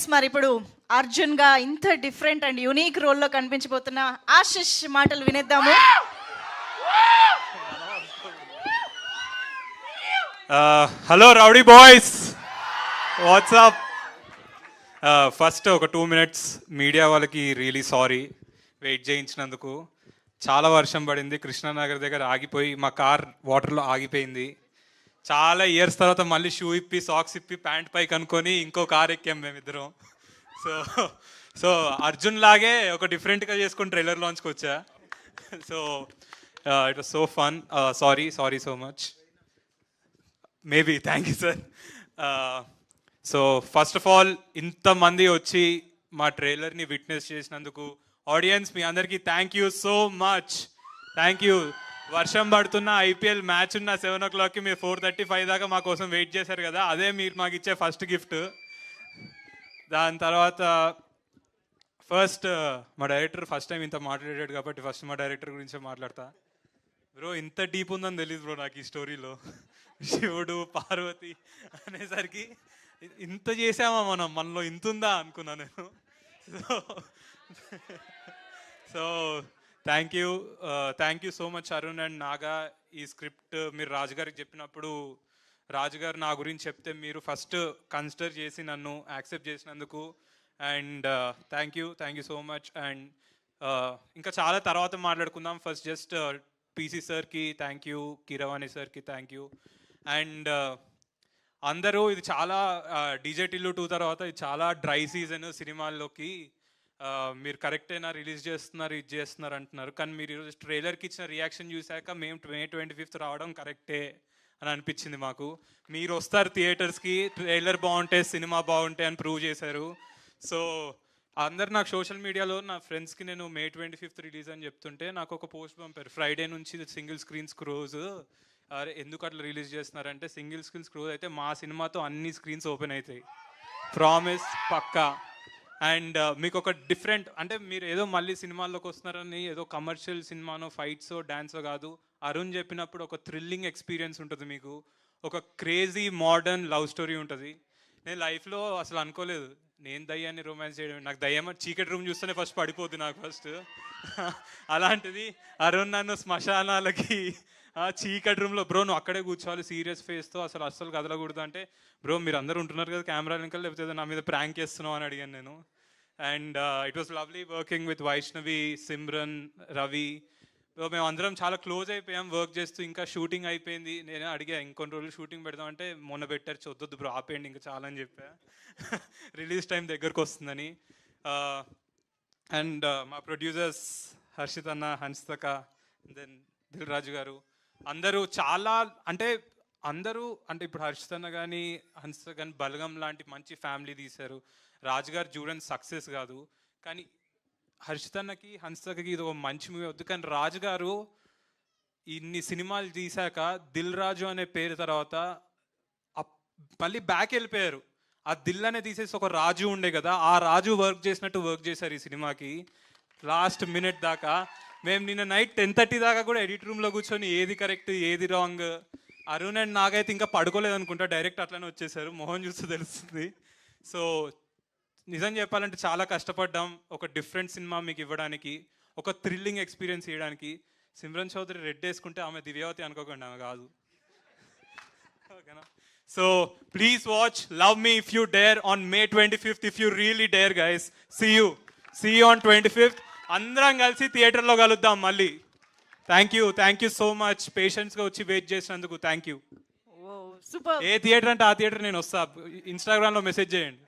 Yes మరి ఇప్పుడు అర్జున్గా ఇంత డిఫరెంట్ అండ్ యునీక్ రోల్లో కనిపించబోతున్న ఆశిష్ మాటలు వినేద్దాము. Hello rowdy boys what's up first ఒక టూ మినిట్స్ మీడియా వాళ్ళకి రియలీ సారీ వెయిట్ చేయించినందుకు. చాలా వర్షం పడింది. కృష్ణానగర్ దగ్గర ఆగిపోయి మా కార్ వాటర్లో ఆగిపోయింది. చాలా ఇయర్స్ తర్వాత మళ్ళీ షూ ఇప్పి సాక్స్ ఇప్పి ప్యాంట్ పై కనుక్కొని ఇంకో కార్ ఎక్కాం మేమిద్దరం. సో సో అర్జున్ లాగే ఒక డిఫరెంట్గా చేసుకుని ట్రైలర్ లాంచ్కి వచ్చా so it was so fun sorry sorry so much maybe thank you sir so first of all ఇంతమంది వచ్చి మా ట్రైలర్ని విట్నెస్ చేసినందుకు ఆడియన్స్ మీ అందరికీ thank you so much thank you వర్షం పడుతున్న ఐపీఎల్ మ్యాచ్ ఉన్న సెవెన్ ఓ క్లాక్కి మీరు ఫోర్ థర్టీ ఫైవ్ దాకా మా కోసం వెయిట్ చేశారు కదా. అదే మీరు మాకు ఇచ్చే ఫస్ట్ గిఫ్ట్ దాని తర్వాత ఫస్ట్ మా డైరెక్టర్ ఫస్ట్ టైం ఇంత మాట్లాడాడు కాబట్టి ఫస్ట్ మా డైరెక్టర్ గురించే మాట్లాడతా. బ్రో ఇంత డీప్ ఉందని తెలియదు బ్రో నాకు ఈ స్టోరీలో శివుడు పార్వతి అనేసరికి ఇంత చేసామా మనం? మనలో ఇంత ఉందా అనుకున్నా నేను. So so thank you thank you so much Arun and Naga ఈ స్క్రిప్ట్ మీరు రాజుగారికి చెప్పినప్పుడు రాజుగారు నా గురించి చెప్తే మీరు ఫస్ట్ కన్సిడర్ చేసి నన్ను యాక్సెప్ట్ చేసినందుకు. And thank you thank you so much and ఇంకా చాలా తర్వాత మాట్లాడుకుందాం. ఫస్ట్ జస్ట్ పీసీ సార్కి థ్యాంక్ యూ కిరవాణి సార్కి థ్యాంక్ యూ అండ్ అందరూ ఇది చాలా డీజే టిల్లు టూ తర్వాత ఇది చాలా డ్రై సీజన్ సినిమాల్లోకి మీరు కరెక్టేనా? రిలీజ్ చేస్తున్నారు ఇది చేస్తున్నారు అంటున్నారు. కానీ మీరు ఈరోజు ట్రైలర్కి ఇచ్చిన రియాక్షన్ చూశాక మేము మే ట్వంటీ ఫిఫ్త్ రావడం కరెక్టే అని అనిపించింది మాకు. మీరు వస్తారు థియేటర్స్కి ట్రైలర్ బాగుంటే సినిమా బాగుంటే అని ప్రూవ్ చేశారు. సో అందరు నాకు సోషల్ మీడియాలో నా ఫ్రెండ్స్కి నేను మే ట్వంటీ ఫిఫ్త్ రిలీజ్ అని చెప్తుంటే నాకు ఒక పోస్ట్ పంపారు. ఫ్రైడే నుంచి సింగిల్ స్క్రీన్స్ క్రోజ్ అరే ఎందుకు అట్లా రిలీజ్ చేస్తున్నారంటే సింగిల్ స్క్రీన్ క్రోజ్ అయితే మా సినిమాతో అన్ని స్క్రీన్స్ ఓపెన్ అవుతాయి. ప్రామిస్ పక్కా. అండ్ uh, మీకు ఒక డిఫరెంట్ అంటే మీరు ఏదో మళ్ళీ సినిమాల్లోకి వస్తున్నారని ఏదో కమర్షియల్ సినిమానో ఫైట్సో డాన్సో కాదు అరుణ్ చెప్పినప్పుడు ఒక థ్రిల్లింగ్ ఎక్స్పీరియన్స్ ఉంటుంది మీకు. ఒక క్రేజీ మోడర్న్ లవ్ స్టోరీ ఉంటుంది. నేను లైఫ్లో అసలు అనుకోలేదు. నేను దయ్యాన్ని రొమాన్స్ చేయడం నాకు దయ్యం చీకటి రూమ్ చూస్తేనే ఫస్ట్ పడిపోద్ది నాకు ఫస్ట్ అలాంటిది అరుణ్ నన్ను శ్మశానాలకి ఆ చీకటి రూమ్లో బ్రో నువ్వు అక్కడే కూర్చోవాలి సీరియస్ ఫేస్తో అసలు అస్సలు కదలకూడదు అంటే బ్రో మీరు అందరూ ఉంటున్నారు కదా కెమెరా వెనకాల లేకపోతే నా మీద ప్రాంక్ చేస్తున్నావు? అని అడిగాను నేను. And it was lovely working with Vaishnavi Simran Ravi మేము అందరం చాలా క్లోజ్ అయిపోయాం వర్క్ చేస్తూ ఇంకా షూటింగ్ అయిపోయింది. నేను అడిగా ఇంకొన్ని రోజులు షూటింగ్ పెడదామంటే మొన్న పెట్టారు చూద్దొద్దు బ్రో ఆపేయండి ఇంకా చాలా అని చెప్పా. రిలీజ్ టైం దగ్గరకు వస్తుందని. అండ్ మా ప్రొడ్యూసర్స్ హర్షిత్ అన్న హన్స్తక దెన్ దిల్ రాజు గారు అందరూ చాలా అంటే అందరూ అంటే ఇప్పుడు హర్షిత్ అన్న కానీ హన్స్తక్ కానీ బలగం లాంటి మంచి ఫ్యామిలీ తీశారు. రాజు గారు చూడని సక్సెస్ కాదు. కానీ హర్షితన్నకి అన్నకి ఇది ఒక మంచి మూవీ వద్దు కానీ రాజు గారు ఇన్ని సినిమాలు తీశాక దిల్ రాజు అనే పేరు తర్వాత అప్- మళ్ళీ బ్యాక్ వెళ్ళిపోయారు. ఆ దిల్ అనే తీసేసి ఒక రాజు ఉండే కదా ఆ రాజు వర్క్ చేసినట్టు వర్క్ చేశారు ఈ సినిమాకి. లాస్ట్ మినిట్ దాకా. మేము నిన్న నైట్ టెన్ థర్టీ దాకా కూడా ఎడిట్ రూమ్లో కూర్చొని ఏది కరెక్ట్ ఏది రాంగ్ అరుణ్ అండ్ నాగైతే ఇంకా పడుకోలేదు అనుకుంటా డైరెక్ట్ అట్లనే వచ్చేసారు. మొహం చూస్తే తెలుస్తుంది. సో నిజం చెప్పాలంటే చాలా కష్టపడ్డాం. ఒక డిఫరెంట్ సినిమా మీకు ఇవ్వడానికి ఒక థ్రిల్లింగ్ ఎక్స్పీరియన్స్ ఇవ్వడానికి సిమ్రన్ చౌదరి రెడ్ వేసుకుంటే ఆమె దివ్యావతి అనుకోకండి ఆమె కాదు. ఓకేనా? So please watch love me if you dare on May twenty fifth if you really dare guys. See you see you on twenty fifth. అందరం కలిసి థియేటర్లో కలుద్దాం మళ్ళీ. Thank you thank you so much. పేషెంట్స్గా వచ్చి వెయిట్ చేసినందుకు thank you. Super. ఏ theatre అంటే ఆ థియేటర్ నేను వస్తా. ఇన్స్టాగ్రామ్లో మెసేజ్ చేయండి.